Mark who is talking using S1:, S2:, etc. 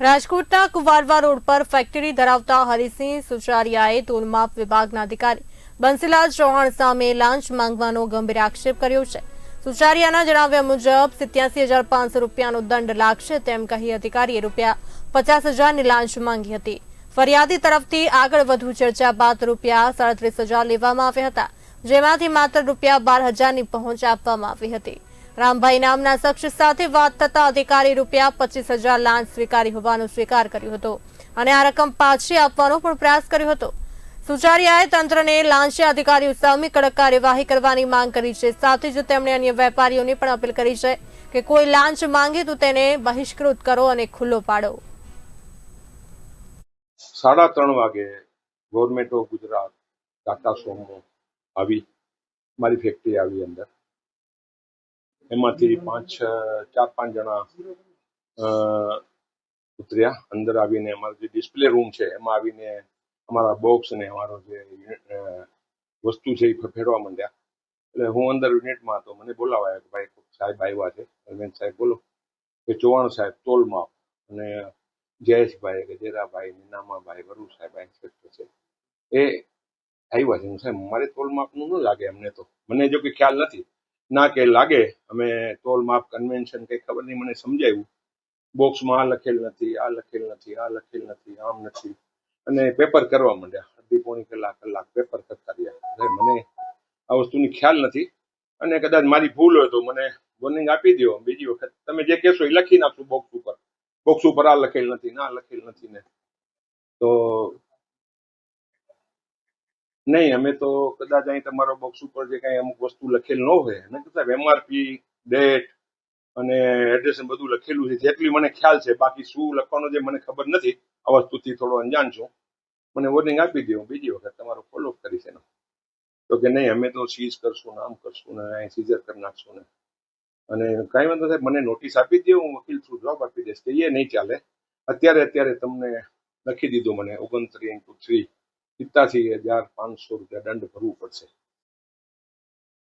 S1: રાજકોટના કુવારવા રોડ પર ફેક્ટરી ધરાવતા હરિસિંહ સુચારિયાએ તોલમાપ વિભાગના અધિકારી બંસીલાલ ચૌહાણ સામે લાંચ માંગવાનો ગંભીર આક્ષેપ કર્યો છે. સુચારિયાના જણાવ્યા મુજબ, સિત્યાસી હજાર પાંચસો રૂપિયાનો દંડ લાગશે તેમ કહી અધિકારીએ રૂપિયા પચાસ હજારની લાંચ માંગી હતી. ફરિયાદી તરફથી આગળ વધુ ચર્ચા બાદ રૂપિયા સાડત્રીસ હજાર લેવામાં આવ્યા હતા, જેમાંથી માત્ર રૂપિયા બાર હજારની પહોંચ આપવામાં આવી હતી. રામભાઈ નામના શખ્સ સાથે વાત થતા અધિકારી રૂપિયા પચીસ લાંચ સ્વીકારી હોવાનો સ્વીકાર કર્યો હતો અને આ રકમ પાછી આપવાનો પણ પ્રયાસ કર્યો હતો. સુચારિયાએ તંત્રને લાંચે અધિકારીઓ સામે કડક કાર્યવાહી કરવાની માંગ કરી છે. સાથે જ તેમણે અન્ય વેપારીઓને પણ અપીલ કરી છે કે કોઈ લાંચ માંગે તો તેને બહિષ્કૃત કરો અને ખુલ્લો પાડો.
S2: સાડા ત્રણ વાગે government of Gujarat Tata Sumo આવી, મારી ફેક્ટરી આવી અંદર. એમાંથી પાંચ ચાર, પાંચ જણા ઉતર્યા. અંદર આવીને અમારો જે ડિસ્પ્લે રૂમ છે, એમાં આવીને અમારા બોક્સ ને અમારો જે વસ્તુ છે એ ફેરવા માંડ્યા. એટલે હું અંદર યુનિટમાં હતો. મને બોલાવાયા કે ભાઈ સાહેબ આવ્યા છે. અરવિંદ સાહેબ, બોલો. કે ચૌહાણ સાહેબ તોલ માપ અને જયેશભાઈ ગજેરાભાઈ નીનામાભાઈ વરુ સાહેબ ઇન્સ્પેક્ટર છે. એ આવ્યા છે. હું સાહેબ, મારે તોલ માપનું ન લાગે અમને તો. મને જો કે ખ્યાલ નથી. ના કે લાગે, અમે તોલ માપ કન્વેન્શન કઈ ખબર નહીં, મને સમજાયું. બોક્સમાં આ લખેલ નથી, આ લખેલ નથી, આ લખેલ નથી, આમ નથી. અને પેપર કરવા માંડ્યા, અડધી પોણી કલાક કલાક પેપર કરતા રહ્યા. મને આ વસ્તુની ખ્યાલ નથી. અને કદાચ મારી ભૂલ હોય તો મને વોર્નિંગ આપી દો બીજી વખત તમે જે કહેશો એ લખી નાખશું બોક્સ ઉપર. બોક્સ ઉપર આ લખેલ નથી ના લખેલ નથી ને. તો નહીં, અમે તો કદાચ અહીં તમારો બોક્સ ઉપર જે કાંઈ અમુક વસ્તુ લખેલ ન હોય. અને કદાચ એમઆરપી ડેટ અને એડ્રેસ બધું લખેલું છે, જેટલી મને ખ્યાલ છે. બાકી શું લખવાનું જે મને ખબર નથી. આ વસ્તુથી થોડો અંજાન છું. મને વોર્નિંગ આપી દો બીજી વખત તમારો ફોલોઅપ કરીશ એનો. તો કે નહીં, અમે તો સીઝ કરશું ને આમ કરશું ને અહીં સીઝર કરી નાખશું ને. અને કાંઈ વાંધો સાહેબ, મને નોટિસ આપી દે હું વકીલ થ્રુ જવાબ આપી દઈશ. કે એ નહીં ચાલે. અત્યારે અત્યારે તમને લખી દીધું મને, ઓગણત્રીસ ઇન્ટુ થ્રી. સિત્તાસી હજાર પાંચસો રૂપિયા દંડ ભરવું પડશે.